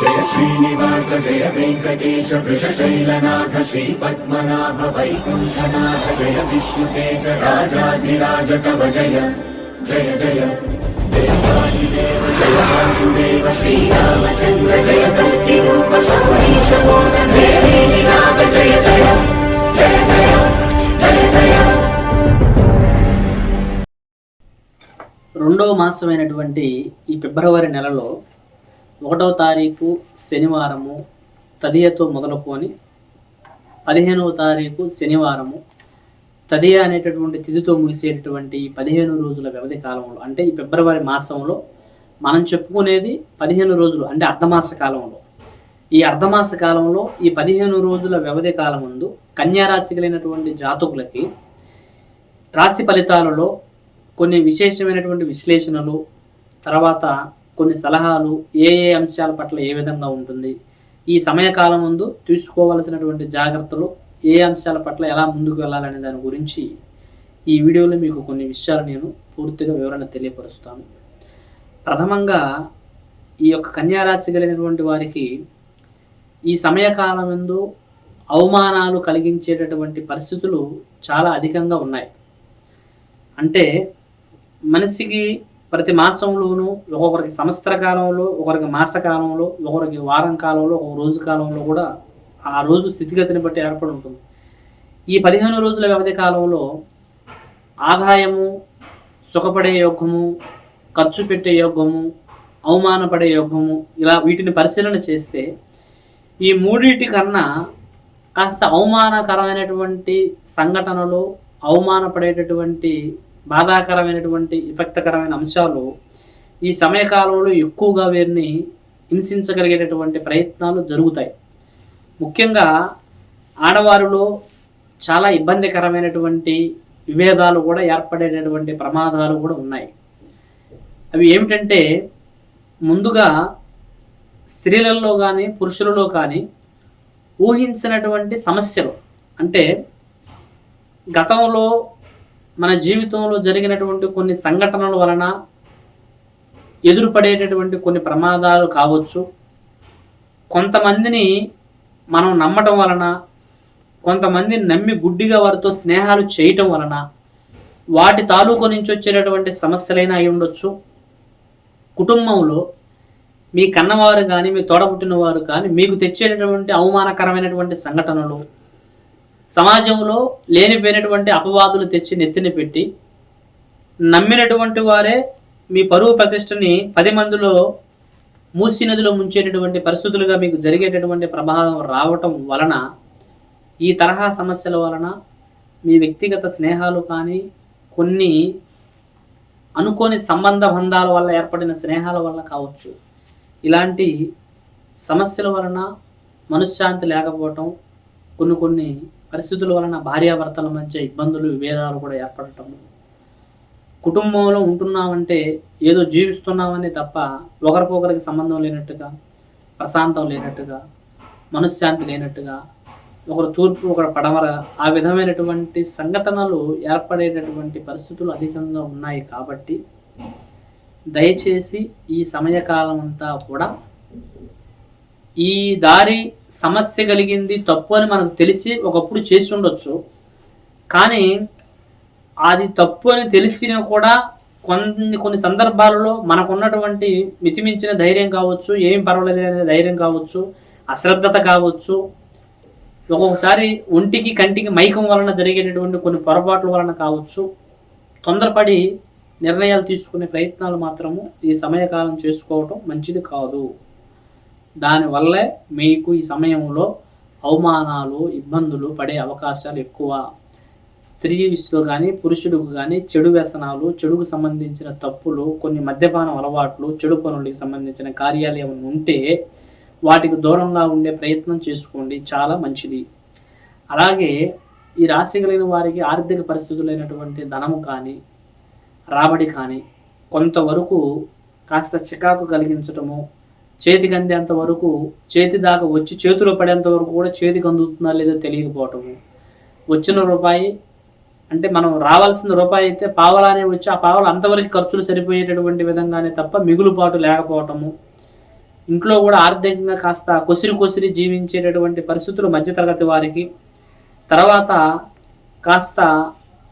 జయ శ్రీనివాస జయ వెంకటేశ వృషశైలనాథ శ్రీ పద్మనాభ వైకుంఠనాథ జయ విష్ణుతేజ రాజాధిరాజ కవ జయ జయ జయ. దేవాదిదేవ జయ వాసుదేవ శ్రీరామచంద్ర జయ కల్కి రూప సౌరీశ నాథ జయ జయ జయ జయ జయ జయ రెండవ మాసమైనటువంటి ఈ ఫిబ్రవరి నెలలో ఒకటవ తారీఖు శనివారము తదియతో మొదలుకొని పదిహేనవ తారీఖు శనివారము. తదియ అనేటటువంటి తిథితో ముగిసేటటువంటి ఈ పదిహేను రోజుల వ్యవధి కాలంలో అంటే ఈ ఫిబ్రవరి మాసంలో మనం చెప్పుకునేది పదిహేను రోజులు అంటే అర్ధమాస కాలంలో. ఈ అర్ధమాస కాలంలో ఈ పదిహేను రోజుల వ్యవధి కాలం ముందు కన్యారాశి కలిగినటువంటి జాతకులకి రాశి ఫలితాలలో కొన్ని విశేషమైనటువంటి విశ్లేషణలు తర్వాత కొన్ని సలహాలు ఏ ఏ అంశాల పట్ల ఏ విధంగా ఉంటుంది ఈ సమయకాలం ముందు తీసుకోవాల్సినటువంటి జాగ్రత్తలు ఏ అంశాల పట్ల ఎలా ముందుకు వెళ్ళాలనే దాని గురించి ఈ వీడియోలో మీకు కొన్ని విషయాలు నేను పూర్తిగా వివరణ తెలియపరుస్తాను. ప్రథమంగా ఈ యొక్క కన్యారాశి కలిగినటువంటి వారికి ఈ సమయకాలం ముందు అవమానాలు కలిగించేటటువంటి పరిస్థితులు చాలా అధికంగా ఉన్నాయి. అంటే మనిషికి ప్రతి మాసంలోనూ ఒక్కొక్కరికి సంవత్సర కాలంలో ఒకరికి మాస కాలంలో ఒకరికి వారం కాలంలో ఒక రోజు కాలంలో కూడా ఆ రోజు స్థితిగతిని బట్టి ఏర్పడి ఉంటుంది. ఈ పదిహేను రోజుల వ్యవధి కాలంలో ఆదాయము సుఖపడే యోగము ఖర్చు పెట్టే యోగము అవమానపడే యోగము ఇలా వీటిని పరిశీలన చేస్తే ఈ మూడింటి కన్నా కాస్త అవమానకరమైనటువంటి సంఘటనలు అవమానపడేటటువంటి బాధాకరమైనటువంటి విపక్తకరమైన అంశాలు ఈ సమయకాలంలో ఎక్కువగా వీరిని హింసించగలిగేటటువంటి ప్రయత్నాలు జరుగుతాయి. ముఖ్యంగా ఆడవారిలో చాలా ఇబ్బందికరమైనటువంటి విభేదాలు కూడా ఏర్పడేటటువంటి ప్రమాదాలు కూడా ఉన్నాయి. అవి ఏమిటంటే ముందుగా స్త్రీలలో కానీ పురుషులలో కానీ ఊహించినటువంటి సమస్యలు అంటే గతంలో మన జీవితంలో జరిగినటువంటి కొన్ని సంఘటనల వలన ఎదురుపడేటటువంటి కొన్ని ప్రమాదాలు కావచ్చు. కొంతమందిని మనం నమ్మటం వలన కొంతమందిని నమ్మి గుడ్డిగా వారితో స్నేహాలు చేయటం వలన వాటి తాలూకు నుంచి వచ్చేటటువంటి సమస్యలైనా అయి ఉండొచ్చు. కుటుంబంలో మీ కన్నవారు కానీ మీ తోడబుట్టిన వారు కానీ మీకు తెచ్చేటటువంటి అవమానకరమైనటువంటి సంఘటనలు సమాజంలో లేనిపోయినటువంటి అపవాదులు తెచ్చి నెత్తిన పెట్టి నమ్మినటువంటి వారే మీ పరువు ప్రతిష్టని పది మందిలో మూసి నదిలో ముంచేటటువంటి పరిస్థితులుగా మీకు జరిగేటటువంటి ప్రభావం రావటం వలన ఈ తరహా సమస్యల వలన మీ వ్యక్తిగత స్నేహాలు కానీ కొన్ని అనుకోని సంబంధ బంధాల వల్ల ఏర్పడిన స్నేహాల వల్ల కావచ్చు. ఇలాంటి సమస్యల వలన మనశ్శాంతి లేకపోవటం కొన్ని కొన్ని పరిస్థితుల వలన భార్యాభర్తల మధ్య ఇబ్బందులు విభేదాలు కూడా ఏర్పడటం. కుటుంబంలో ఉంటున్నామంటే ఏదో జీవిస్తున్నామని తప్ప ఒకరికొకరికి సంబంధం లేనట్టుగా ప్రశాంతం లేనట్టుగా మనశ్శాంతి లేనట్టుగా ఒకరు తూర్పు ఒకరు పడమర ఆ విధమైనటువంటి సంఘటనలు ఏర్పడేటటువంటి పరిస్థితులు అధికంగా ఉన్నాయి కాబట్టి దయచేసి ఈ సమయకాలం అంతా కూడా ఈ దారి సమస్య కలిగింది తప్పు అని మనకు తెలిసి ఒకప్పుడు చేసి ఉండొచ్చు. కానీ అది తప్పు అని తెలిసినా కూడా కొన్ని కొన్ని సందర్భాలలో మనకున్నటువంటి మితిమించిన ధైర్యం కావచ్చు ఏం పర్వాలేదు అనే ధైర్యం కావచ్చు అశ్రద్ధత కావచ్చు ఒక్కొక్కసారి ఒంటికి కంటికి మైకం వలన జరిగేటటువంటి కొన్ని పొరపాట్ల వలన కావచ్చు. తొందరపడి నిర్ణయాలు తీసుకునే ప్రయత్నాలు మాత్రము ఈ సమయకాలం చేసుకోవటం మంచిది కాదు. దానివల్లే మీకు ఈ సమయంలో అవమానాలు ఇబ్బందులు పడే అవకాశాలు ఎక్కువ. స్త్రీ విషయంలో కానీ పురుషుడికి కానీ చెడు వ్యసనాలు చెడుకు సంబంధించిన తప్పులు కొన్ని మద్యపానం అలవాట్లు చెడు పనులకి సంబంధించిన కార్యాలు ఏమైనా ఉంటే వాటికి దూరంగా ఉండే ప్రయత్నం చేసుకోండి. చాలా మంచిది. అలాగే ఈ రాశి కలిగిన వారికి ఆర్థిక పరిస్థితులైనటువంటి ధనము కానీ రాబడి కానీ కొంతవరకు కాస్త చికాకు కలిగించటము చేతికి అందేంత వరకు చేతి దాకా వచ్చి చేతిలో పడేంత వరకు కూడా చేతికి అందుతుందా లేదో తెలియకపోవటము. వచ్చిన రూపాయి అంటే మనం రావాల్సిన రూపాయి అయితే పావలానే వచ్చి ఆ పావలు అంతవరకు ఖర్చులు సరిపోయేటటువంటి విధంగానే తప్ప మిగులుపాటు లేకపోవటము. ఇంట్లో కూడా ఆర్థికంగా కాస్త కొసిరి కొసిరి జీవించేటటువంటి పరిస్థితులు మధ్యతరగతి వారికి. తర్వాత కాస్త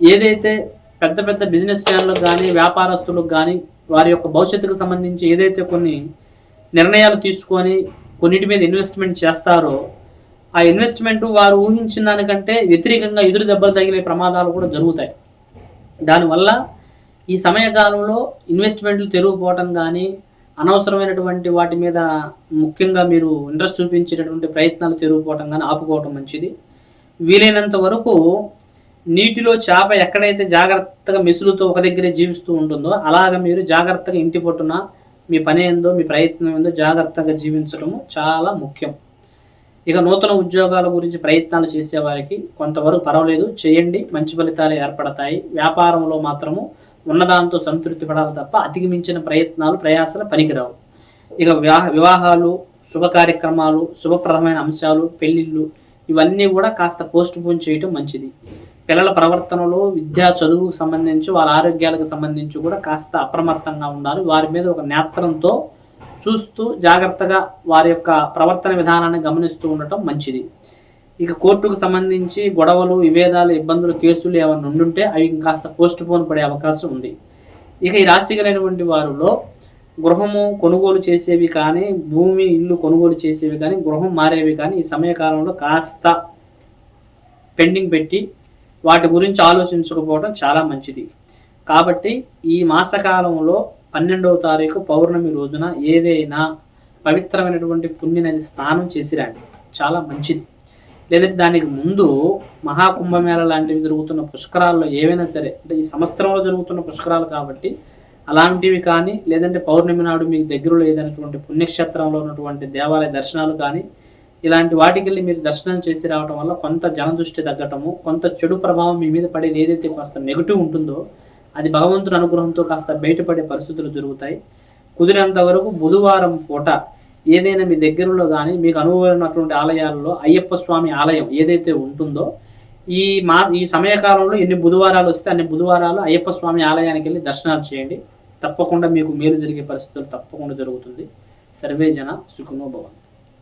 ఏదైతే పెద్ద పెద్ద బిజినెస్ మ్యాన్లకు కానీ వ్యాపారస్తులకు కానీ వారి యొక్క భవిష్యత్తుకు సంబంధించి ఏదైతే కొన్ని నిర్ణయాలు తీసుకొని కొన్నిటి మీద ఇన్వెస్ట్మెంట్ చేస్తారో ఆ ఇన్వెస్ట్మెంట్ వారు ఊహించిన దానికంటే వ్యతిరేకంగా ఎదురు దెబ్బలు తగిలే ప్రమాదాలు కూడా జరుగుతాయి. దానివల్ల ఈ సమయకాలంలో ఇన్వెస్ట్మెంట్లు తెరుగుపోవటం కానీ అనవసరమైనటువంటి వాటి మీద ముఖ్యంగా మీరు ఇంట్రెస్ట్ చూపించేటటువంటి ప్రయత్నాలు తెరుగుపోవటం కానీ ఆపుకోవటం మంచిది. వీలైనంత వరకు నీటిలో చేప ఎక్కడైతే జాగ్రత్తగా మెసులుతో ఒక దగ్గరే జీవిస్తూ ఉంటుందో అలాగ మీరు జాగ్రత్తగా ఇంటి పొట్టున మీ పని ఏందో మీ ప్రయత్నం ఏందో జాగ్రత్తగా జీవించడము చాలా ముఖ్యం. ఇక నూతన ఉద్యోగాల గురించి ప్రయత్నాలు చేసేవారికి కొంతవరకు పర్వాలేదు. చేయండి మంచి ఫలితాలు ఏర్పడతాయి. వ్యాపారంలో మాత్రము ఉన్నదాంతో సంతృప్తి పడాలి తప్ప అధిగమించిన ప్రయత్నాలు ప్రయాసాలు పనికిరావు. ఇక వివాహాలు శుభ కార్యక్రమాలు శుభప్రదమైన అంశాలు పెళ్ళిళ్ళు ఇవన్నీ కూడా కాస్త పోస్ట్ పోన్ చేయటం మంచిది. పిల్లల ప్రవర్తనలో విద్యా చదువుకు సంబంధించి వాళ్ళ ఆరోగ్యాలకు సంబంధించి కూడా కాస్త అప్రమత్తంగా ఉండాలి. వారి మీద ఒక నేత్రంతో చూస్తూ జాగ్రత్తగా వారి యొక్క ప్రవర్తన విధానాన్ని గమనిస్తూ ఉండటం మంచిది. ఇక కోర్టుకు సంబంధించి గొడవలు విభేదాలు ఇబ్బందులు కేసులు ఏమైనా ఉండుంటే అవి కాస్త పోస్ట్ పోన్ పడే అవకాశం ఉంది. ఇక ఈ రాశిగలైనటువంటి వారిలో గృహము కొనుగోలు చేసేవి కానీ భూమి ఇల్లు కొనుగోలు చేసేవి కానీ గృహం మారేవి కానీ ఈ సమయకాలంలో కాస్త పెండింగ్ పెట్టి వాటి గురించి ఆలోచించకపోవడం చాలా మంచిది. కాబట్టి ఈ మాసకాలంలో పన్నెండవ తారీఖు పౌర్ణమి రోజున ఏదైనా పవిత్రమైనటువంటి పుణ్యనది స్నానం చేసిరండి చాలా మంచిది. లేదంటే దానికి ముందు మహాకుంభమేళ లాంటివి జరుగుతున్న పుష్కరాల్లో ఏవైనా సరే అంటే ఈ సంవత్సరంలో జరుగుతున్న పుష్కరాలు కాబట్టి అలాంటివి కానీ లేదంటే పౌర్ణమి నాడు మీకు దగ్గరలో ఏదైనటువంటి పుణ్యక్షేత్రంలో ఉన్నటువంటి దేవాలయ దర్శనాలు కానీ ఇలాంటి వాటికి వెళ్ళి మీరు దర్శనం చేసి రావటం వల్ల కొంత జనదృష్టి తగ్గటము కొంత చెడు ప్రభావం మీ మీద పడేది ఏదైతే కాస్త నెగిటివ్ ఉంటుందో అది భగవంతుని అనుగ్రహంతో కాస్త బయటపడే పరిస్థితులు జరుగుతాయి. కుదిరినంత వరకు బుధవారం పూట ఏదైనా మీ దగ్గరలో కానీ మీకు అనుభవమైనటువంటి ఆలయాల్లో అయ్యప్ప స్వామి ఆలయం ఏదైతే ఉంటుందో ఈ మా ఈ సమయకాలంలో ఎన్ని బుధవారాలు వస్తే అన్ని బుధవారాలు అయ్యప్ప స్వామి ఆలయానికి వెళ్ళి దర్శనాలు చేయండి. తప్పకుండా మీకు మేలు జరిగే పరిస్థితులు తప్పకుండా జరుగుతుంది. సర్వే జన సుఖనో